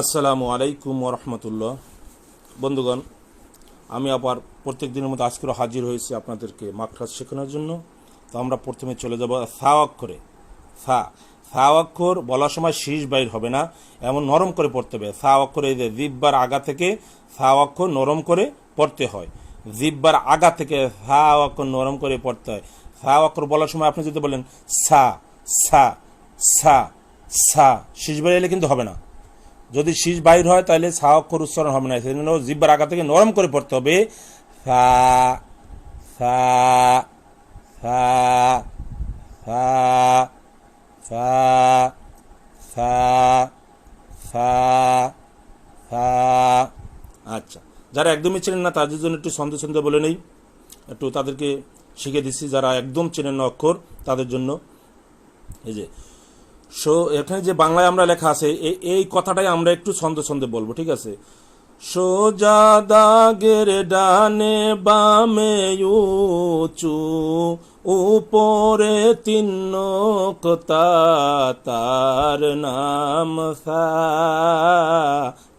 আসসালামু আলাইকুম রহমতুল্লাহ। বন্ধুগণ, আমি আবার প্রত্যেক দিনের মতো আজকেও হাজির হয়েছি আপনাদেরকে মাকরাজ শেখানোর জন্য। তো আমরা প্রথমে চলে যাব সা অক্ষরে। সা। সা অক্ষর বলার সময় শীষ বাইর হবে না, এমন নরম করে পড়তে হবে। সা অক্ষরে এই যে জিব্বার আগা থেকে সা অক্ষর নরম করে পড়তে হয়। জিব্বার আগা থেকে সা অক্ষর নরম করে পড়তে হয়। সা অক্ষর বলার সময় আপনি যদি বলেন সা সা সা সা, শীষ বাইর এলে কিন্তু হবে না। যদি শীষ বাইর হয়, তাহলে সা অক্ষর উচ্চারণ হবে না। সেজন্য জিব্বার আগা থেকে নরম করে পড়তে হবে। আচ্ছা যারা একদমই চেনেন না, তাদের জন্য একটু ছন্দে ছন্দে বলে নেই। একটু তাদেরকে শিখে দিচ্ছি, যারা একদম চেনেন না অক্ষর, তাদের জন্য। এই যে সো এখানে যে বাংলায় আমরা লেখা আছে এই- কথাটাই আমরা একটু ছন্দে ছন্দে বলব, ঠিক আছে? সোজা দাগের ডানে বামে উঁচু, উপরে তিন তার নাম সা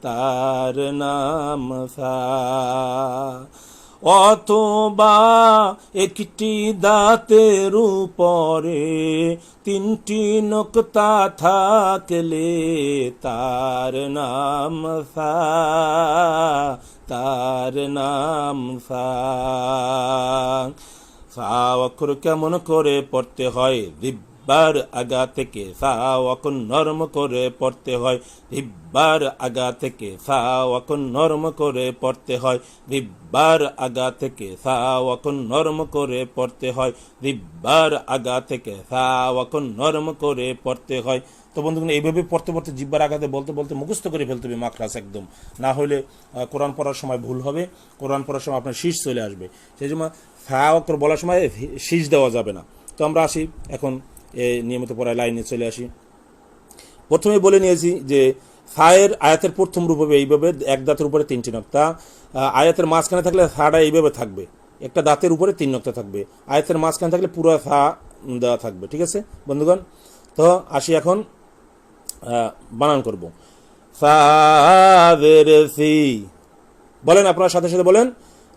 তার নাম সা অথবা একটি দাঁতের উপরে তিনটি নকতা থাকলে তার নাম সা তার নাম সা সা অক্ষর কেমন করে পড়তে হয়? দিব্বার আগা থেকে সা অক্ষর নরম করে পড়তে হয়। দিব্বার আগা থেকে সা অক্ষর নরম করে পড়তে হয়। দিব্বার আগা থেকে সা অক্ষর নরম করে পড়তে হয়। দিব্বার আগা থেকে সা অক্ষর নরম করে পড়তে হয়। তো বন্ধুগণ, এইভাবে পড়তে পড়তে জিব্বার আগাতে বলতে বলতে মুখস্থ করে ফেলতে হবে মাখরাস একদম। না হলে কোরআন পড়ার সময় ভুল হবে, কোরআন পড়ার সময় আপনার শীষ চলে আসবে। সেই জন্য ফা বলার সময় শীষ দেওয়া যাবে না। তো আমরা আসি এখন নিয়মিত পড়ায় লাইনে চলে আসি। প্রথমে বলে নিয়েছি যে ফায়ের আয়াতের প্রথম রূপ হবে এইভাবে, এক দাঁতের উপরে তিনটি নক্তা। আয়াতের মাঝখানে থাকলে ফাটা এইভাবে থাকবে, একটা দাঁতের উপরে তিন নক্তা থাকবে। আয়াতের মাঝখানে থাকলে পুরো ফা দেওয়া থাকবে, ঠিক আছে বন্ধুগণ? তো আসি এখন বানান করব। সি, বলেন আপনার সাথে সাথে বলেন।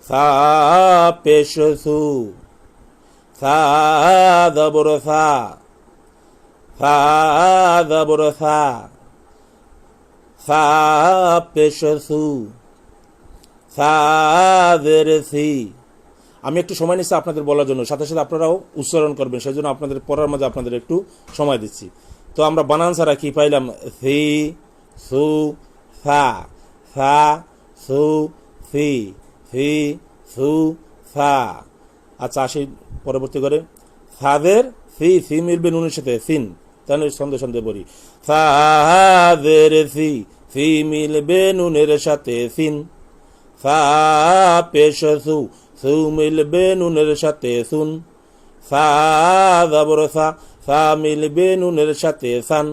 সা সু সা সা দবর সা সা পেশ সি আমি একটু সময় নিচ্ছি আপনাদের বলার জন্য। সাথে সাথে আপনারাও উচ্চারণ করবেন। সেই জন্য আপনাদের পড়ার মাঝে আপনাদের একটু সময় দিচ্ছি। তো আমরা বানান ছাড়া কি পাইলাম? সি সু সা সা সু সি সি সু সা আচ্ছা আসি পরবর্তী করে সাদের সি সি মিলবে নুনের সাথে সিন তাহলে সন্দেহ সন্দেহ বলি। সাদের সি সি মিলবে নুনের সাথে সিন। সা পেশ সু সু মিলবে নুনের সাথে সুন। সা জবর সা সা মিলবে নুনের সাথে সান।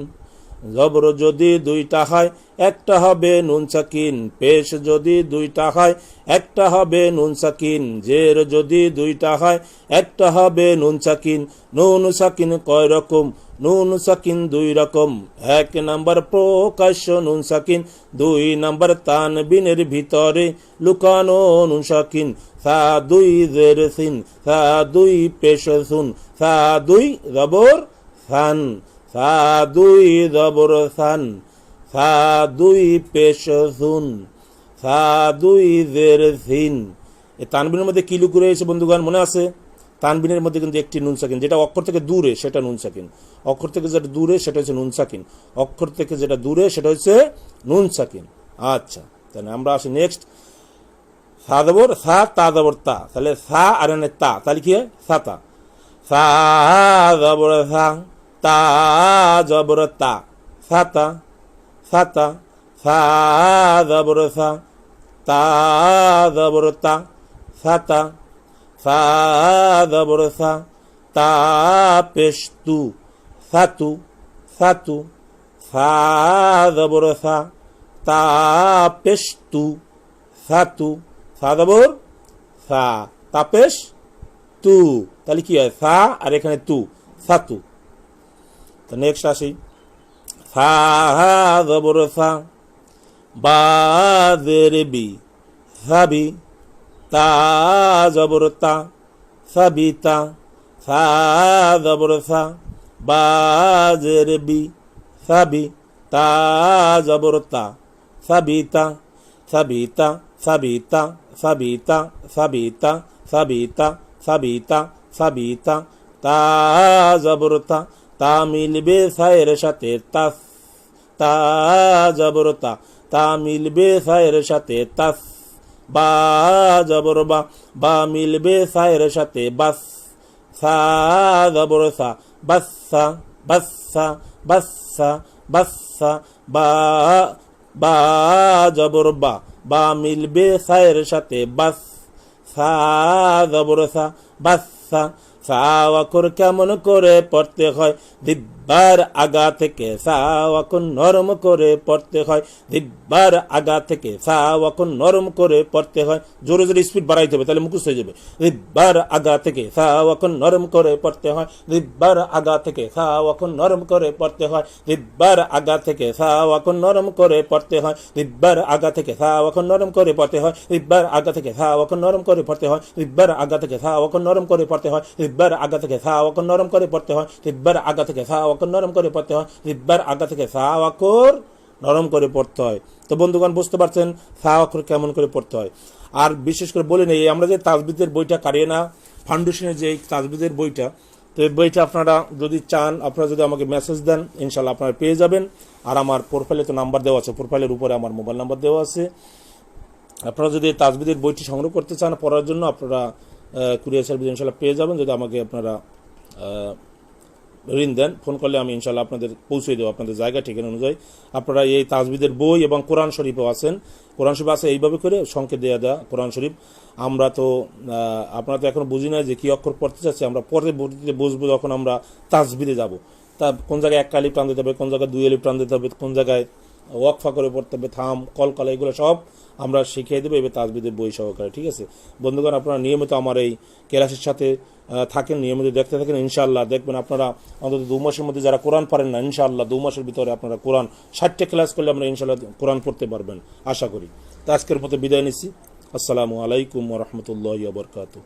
জবর যদি দুইটা হয়, একটা হবে নুন সাকিন। পেশ যদি দুইটা হয়, একটা হবে নুন সাকিন। জের যদি দুইটা হয়, একটা হবে নুন সাকিন। নুন সাকিন কয় রকম? নুন সাকিন দুই রকম। এক নাম্বার প্রকাশ্য নুন সাকিন, দুই নাম্বার তানবিনের ভিতরে লুকানো নুন সাকিন। সা দুই জের সিন, সা দুই পেশ সুন, সা দুই জবর সান, সা দুই জবর সান, সা দুই পেশ সুন, সা দুই জের সিন। এ তানবিনের মধ্যে কি লুকু রয়েছে বন্ধুগণ, মনে আছে? তানবিনের মধ্যে কিন্তু একটি নুন সাকিন, যেটা অক্ষর থেকে দূরে, সেটা নুন সাকিন। অক্ষর থেকে যেটা দূরে, সেটা হচ্ছে নুন সাকিন। অক্ষর থেকে যেটা দূরে, সেটা হচ্ছে নুন সাকিন। আচ্ছা তাহলে আমরা আসি নেক্সট। সা দেবর, সা, তা দেবর, তা। তাহলে সা আর এনে তা, তাহলে কি হয়? সাতা সা জবর সা, তা জবর তা। সাতা সাতা সা জবর সা তা জবর তা। সা জবর θα δαμπορθά, τα πεστού, θα του, θα του, θα δαμπορθά, τα πεστού, θα του, θα δαμπορ, θα, τα πες, του, τα λυκεία, ε, θα, άρα έκανες του, θα του. The next verse, θα δαμπορθά, μπαδερεμπι, θα μπει, তা জবর তা সাবিতা সা জবর সা বা জের বি সাবি, তা জবর তা সাবিতা সাবিতা সাবিতা সাবিতা সাবিতা সাবিতা সাবিতা সাবিতা, তা জবরতা, তা মিলবে সায়ের সাথে তাস, তা জবরতা, তা মিলবে সায়ের সাথে তাস। বা জবর বা বা মিলবে সায়ের সাথে, বাস সা জবর সা, বাসা বাসা বাসা বাসা বা বা জবর বা বা মিলবে সায়ের সাথে, বাস সা জবর সা, বাসা সা অক্ষর কেমন করে পড়তে হয়? দিব্বার আগা থেকে সা অক্ষর নরম করে পড়তে হয় দিব্বার আগা থেকে সা অক্ষর নরম করে পড়তে হয় জোরে জোরে স্পিড বাড়াইতে হবে তাহলে মুখস্থ হয়ে যাবে দিব্বার আগা থেকে সা অক্ষর নরম করে পড়তে হয় দিব্বার আগা থেকে সা অক্ষর নরম করে পড়তে হয় দিব্বার আগা থেকে সা অক্ষর নরম করে পড়তে হয় দিব্বার আগা থেকে সা অক্ষর নরম করে পড়তে হয় দিব্বার আগা থেকে সা অক্ষর নরম করে পড়তে হয় দিব্বার আগা থেকে সা অক্ষর নরম করে পড়তে হয় দিব্বার আগা থেকে সা অক্ষর নরম করে পড়তে হয় দিব্বার আগা থেকে সা অক্ষর নরম করে পড়তে হয় দিব্বার আগা থেকে সা অক্ষর নরম করে পড়তে হয়। তো বন্ধুগণ, বুঝতে পারছেন সা অক্ষর কেমন করে পড়তে হয়? আর বিশেষ করে বলে নেই, আমরা যে তাজবিদের বইটা কারিয়ে না, ফাউন্ডেশনের যে তাজবিদের বইটা, তো এই বইটা আপনারা যদি চান, আপনারা যদি আমাকে মেসেজ দেন ইনশাল্লাহ আপনারা পেয়ে যাবেন। আর আমার প্রোফাইলে তো নাম্বার দেওয়া আছে প্রোফাইলের উপরে আমার মোবাইল নাম্বার দেওয়া আছে। আপনারা যদি তাজবিদের বইটি সংগ্রহ করতে চান, পড়ার জন্য আপনারা কুরিয়ার সার্ভিস ইনশাল্লাহ পেয়ে যাবেন। যদি আমাকে আপনারা ঋণ দেন, ফোন করলে আমি ইনশাল্লাহ আপনাদের পৌঁছে দেবো আপনাদের জায়গা ঠিকানা অনুযায়ী। আপনারা এই তাজবিদের বই এবং কোরআন শরীফও আছেন। কোরআন শরীফ আছে এইভাবে করে সংকেত দেওয়া দেওয়া কোরআন শরীফ। আমরা তো আপনারা তো এখন বুঝি না যে কি অক্ষর পড়তে চাচ্ছি। আমরা পরে বইতে বসবো যখন আমরা তাজবিদে যাব। তা কোন জায়গায় এক কালি টান দিতে হবে, কোন জায়গায় দুই এলিপ টান দিতে হবে, কোন জায়গায় ওয়াকফা করে পড়তে হবে, থাম কলকলা এগুলো সব আমরা শিখিয়ে দেবো, এবার তাজবিদের বই সহকারে, ঠিক আছে? বন্ধুগণ, আপনারা নিয়মিত আমার এই ক্লাসের সাথে থাকেন, নিয়মিত দেখতে থাকেন, ইনশাআল্লাহ। দেখবেন আপনারা অন্তত দু মাসের মধ্যে যারা কোরআন পারেন না, ইনশাআল্লাহ দু মাসের ভিতরে আপনারা কোরআন, ষাটটা ক্লাস করলে আমরা ইনশাআল্লাহ কোরআন পড়তে পারবেন, আশা করি। তো আজকের মতো বিদায় নিচ্ছি। আসসালামু আলাইকুম রহমতুল্লাহ বরকাতু